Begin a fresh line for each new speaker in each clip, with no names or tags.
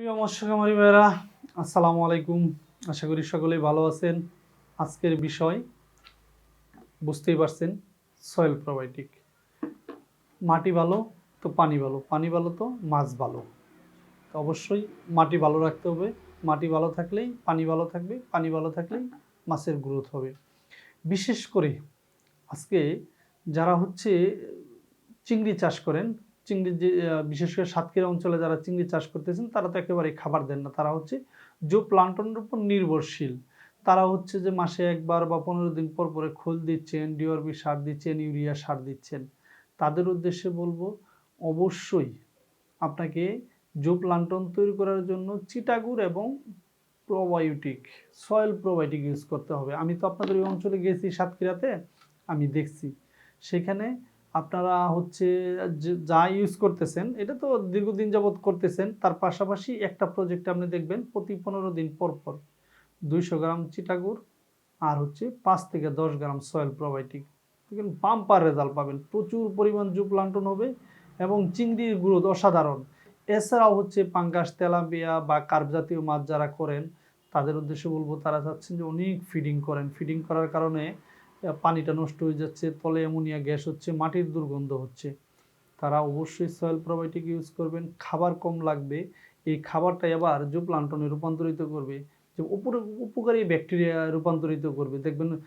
প্রিয় মৎস্যকামারী ভাইরা আসসালামু আলাইকুম। আশা করি সকলেই ভালো আছেন। আজকের বিষয় বুঝতেই পারছেন সয়েল প্রোবায়োটিক মাটি ভালো তো পানি ভালো? পানি ভালো তো মাছ ভালো। তো অবশ্যই মাটি ভালো রাখতে হবে। মাটি ভালো থাকলেই পানি ভালো থাকবে, পানি ভালো থাকলেই মাছের গ্রোথ হবে। বিশেষ করে আজকে যারা হচ্ছে চিংড়ি চাষ করেন চিংড়ি যে বিশেষ করে সাতক্ষীরা অঞ্চলে যারা চিংড়ি চাষ করতেছেন, তারা তো একেবারে খাবার দেন না। তারা হচ্ছে জো প্লান্টনের উপর নির্ভরশীল। তারা হচ্ছে যে মাসে একবার বা পনেরো দিন পর পরে খোল দিচ্ছেন ডিওরবি সার দিচ্ছেন, ইউরিয়া সার দিচ্ছেন। তাদের উদ্দেশ্যে বলব, অবশ্যই আপনাকে জো প্লান্টন তৈরি করার জন্য চিটাগুড় এবং প্রোবায়োটিক সয়েল প্রোবায়োটিক ইউজ করতে হবে। আমি তো আপনাদের ওই অঞ্চলে গেছি সাতক্ষীরাতে, আমি দেখছি। সেখানে আপনারা হচ্ছে যা ইউজ করতেছেন, এটা তো দীর্ঘদিন যাবৎ করতেছেন, তার পাশাপাশি একটা প্রজেক্ট আপনি দেখবেন, প্রতি পনেরো দিন পর পর দুইশো গ্রাম চিটাগুড় আর হচ্ছে পাঁচ থেকে দশ গ্রাম সয়েল প্রোবায়োটিক দেখবেন পাম্পার রেজাল্ট পাবেন, প্রচুর পরিমাণ জু প্লান্টন হবে এবং চিংড়ির গ্রোথ অসাধারণ। এছাড়াও হচ্ছে পাঙ্গাস, তেলাপিয়া বা কার্প জাতীয় মাছ যারা করেন, তাদের উদ্দেশ্যে বলব, তারা চাচ্ছেন যে অনেক ফিডিং করেন। ফিডিং করার কারণে পানিটা নষ্ট হয়ে যাচ্ছে, ফলে অ্যামোনিয়া গ্যাস হচ্ছে, মাটির দুর্গন্ধ হচ্ছে। তারা অবশ্যই সয়েল প্রোবায়োটিক ইউজ করবেন, খাবার কম লাগবে। এই খাবারটাই আবার জু প্লান্টনে রূপান্তরিত করবে, যে উপরে, উপকারী ব্যাকটেরিয়া রূপান্তরিত করবে। দেখবেন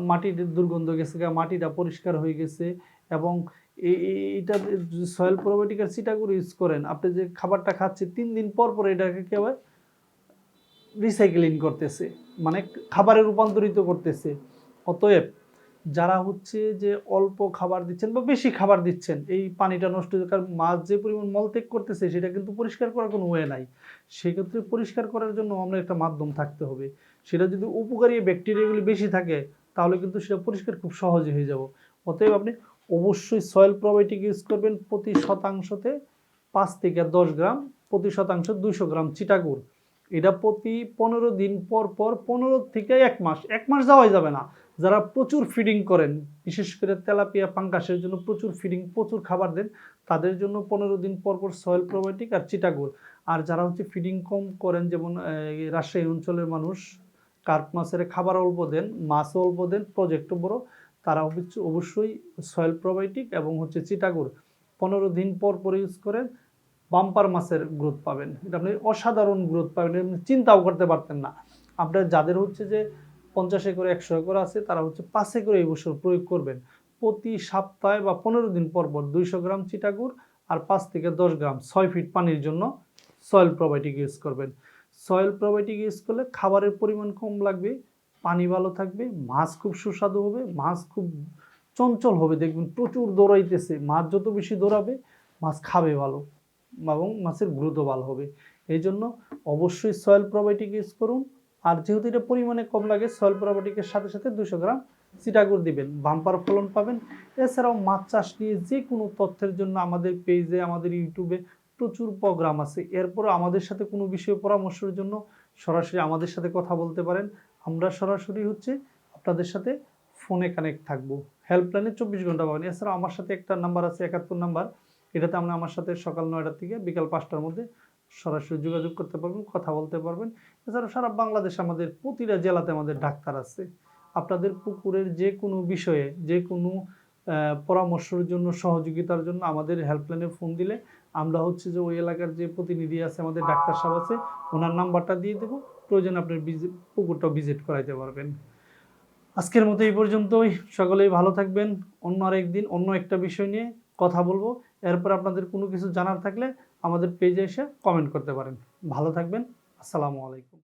মাটির দুর্গন্ধ গেছে মাটিটা পরিষ্কার হয়ে গেছে এবং এই এই- এইটা সয়েল প্রোবায়োটিক আর সিটাগুলো ইউজ করেন, আপনি যে খাবারটা খাচ্ছে তিন দিন পর পর এটাকে কি আবার রিসাইকেলিং করতেছে মানে খাবারে রূপান্তরিত করতেছে। অতএব যারা হচ্ছে যে অল্প খাবার দিচ্ছেন বা বেশি খাবার দিচ্ছেন, এই পানিটা নষ্ট হয়ে কারণ মাছ যে পরিমাণ মলত্যাগ করতেছে, সেটা কিন্তু পরিষ্কার করার কোনো ওয়ে নাই। সেক্ষেত্রে পরিষ্কার করার জন্য আমরা একটা মাধ্যম থাকতে হবে। সেটা যদি উপকারী ব্যাকটেরিয়াগুলি বেশি থাকে, তাহলে কিন্তু সেটা পরিষ্কার খুব সহজে হয়ে যাব। অতএব আপনি অবশ্যই সয়েল প্রোবায়োটিক ইউজ করবেন প্রতি শতাংশতে পাঁচ থেকে দশ গ্রাম, প্রতি শতাংশ দুশো গ্রাম চিটাগুড়। এটা প্রতি পনেরো দিন পর পর পনেরো থেকে এক মাস এক মাস যাওয়াই যাবে না। যারা প্রচুর ফিডিং করেন, বিশেষ করে তেলাপিয়া পাঙ্কাসের জন্য প্রচুর ফিডিং প্রচুর খাবার দেন, তাদের জন্য পনেরো দিন পর পর সয়েল প্রোবায়োটিক আর চিটাগুড় আর যারা হচ্ছে ফিডিং কম করেন, যেমন রাজশাহী অঞ্চলের মানুষ, কার্প মাছের খাবার অল্প দেন, মাছও অল্প দেন প্রজেক্টও বড়, তারা অবশ্য- অবশ্যই সয়েল প্রোবায়োটিক এবং হচ্ছে চিটাগুড় পনেরো দিন পর পর ইউজ করেন বাম্পার মাছের গ্রোথ পাবেন। এটা আপনি অসাধারণ গ্রোথ পাবেন, আপনি চিন্তাও করতে পারতেন না। আপনার যাদের হচ্ছে যে পঞ্চাশ একর, একশো একর আছে, তারা হচ্ছে পাঁচ একর এই বছর প্রয়োগ করবেন। প্রতি সপ্তাহে বা পনেরো দিন পর পর দুইশো গ্রাম চিটাগুড় আর পাঁচ থেকে দশ গ্রাম ছয় ফিট পানির জন্য সয়েল প্রোবায়োটিক ইউজ করবেন। সয়েল প্রোবায়োটিক ইউজ করলে খাবারের পরিমাণ কম লাগবে, পানি ভালো থাকবে, মাছ খুব সুস্বাদু হবে, মাছ খুব চঞ্চল হবে। দেখবেন প্রচুর দৌড়াইতেছে, মাছ যত বেশি দৌড়াবে, মাছ খাবে ভালো। এবং মাছের গ্রোথও ভালো হবে। এই জন্য অবশ্যই সয়েল প্রোবায়োটিক ইউজ করুন। আর যেহেতু এটা পরিমাণে কম লাগে সয়েল প্রোবায়োটিকের সাথে সাথে দুশো গ্রাম চিটাগুড় দিবেন। বাম্পার ফলন পাবেন। এছাড়াও মাছ চাষ নিয়ে যে কোনো তথ্যের জন্য আমাদের পেজে আমাদের ইউটিউবে প্রচুর প্রোগ্রাম আছে। এরপর আমাদের সাথে কোনো বিষয়ে পরামর্শের জন্য সরাসরি আমাদের সাথে কথা বলতে পারেন। আমরা সরাসরি হচ্ছে আপনাদের সাথে ফোনে কানেক্ট থাকব। হেল্পলাইনে চব্বিশ ঘণ্টা পাবেন। এছাড়াও আমার সাথে একটা নাম্বার আছে, একাত্তর নাম্বার এটাতে আমরা আমার সাথে সকাল নয়টার থেকে বিকাল পাঁচটার মধ্যে সরাসরি যোগাযোগ করতে পারবেন, কথা বলতে পারবেন। এছাড়াও সারা বাংলাদেশ আমাদের প্রতিটা জেলাতে আমাদের ডাক্তার আছে। আপনাদের পুকুরের যে কোনো বিষয়ে যে কোনো পরামর্শের জন্য, সহযোগিতার জন্য আমাদের হেল্পলাইনে ফোন দিলে আমরা হচ্ছে যে ওই এলাকার যে প্রতিনিধি আছে, আমাদের ডাক্তার সাহেব আছে, ওনার নাম্বারটা দিয়ে দেবো। প্রয়োজন আপনার ভিজি- পুকুরটা ভিজিট করাইতে পারবেন। আজকের মতো এই পর্যন্তই। সকলেই ভালো থাকবেন। অন্য আরেকদিন অন্য একটা বিষয় নিয়ে কথা বলব। এরপর আপনাদের কোনো কিছু জানার থাকলে আমাদের পেজে এসে কমেন্ট করতে পারেন। ভালো থাকবেন। আসসালামু আলাইকুম।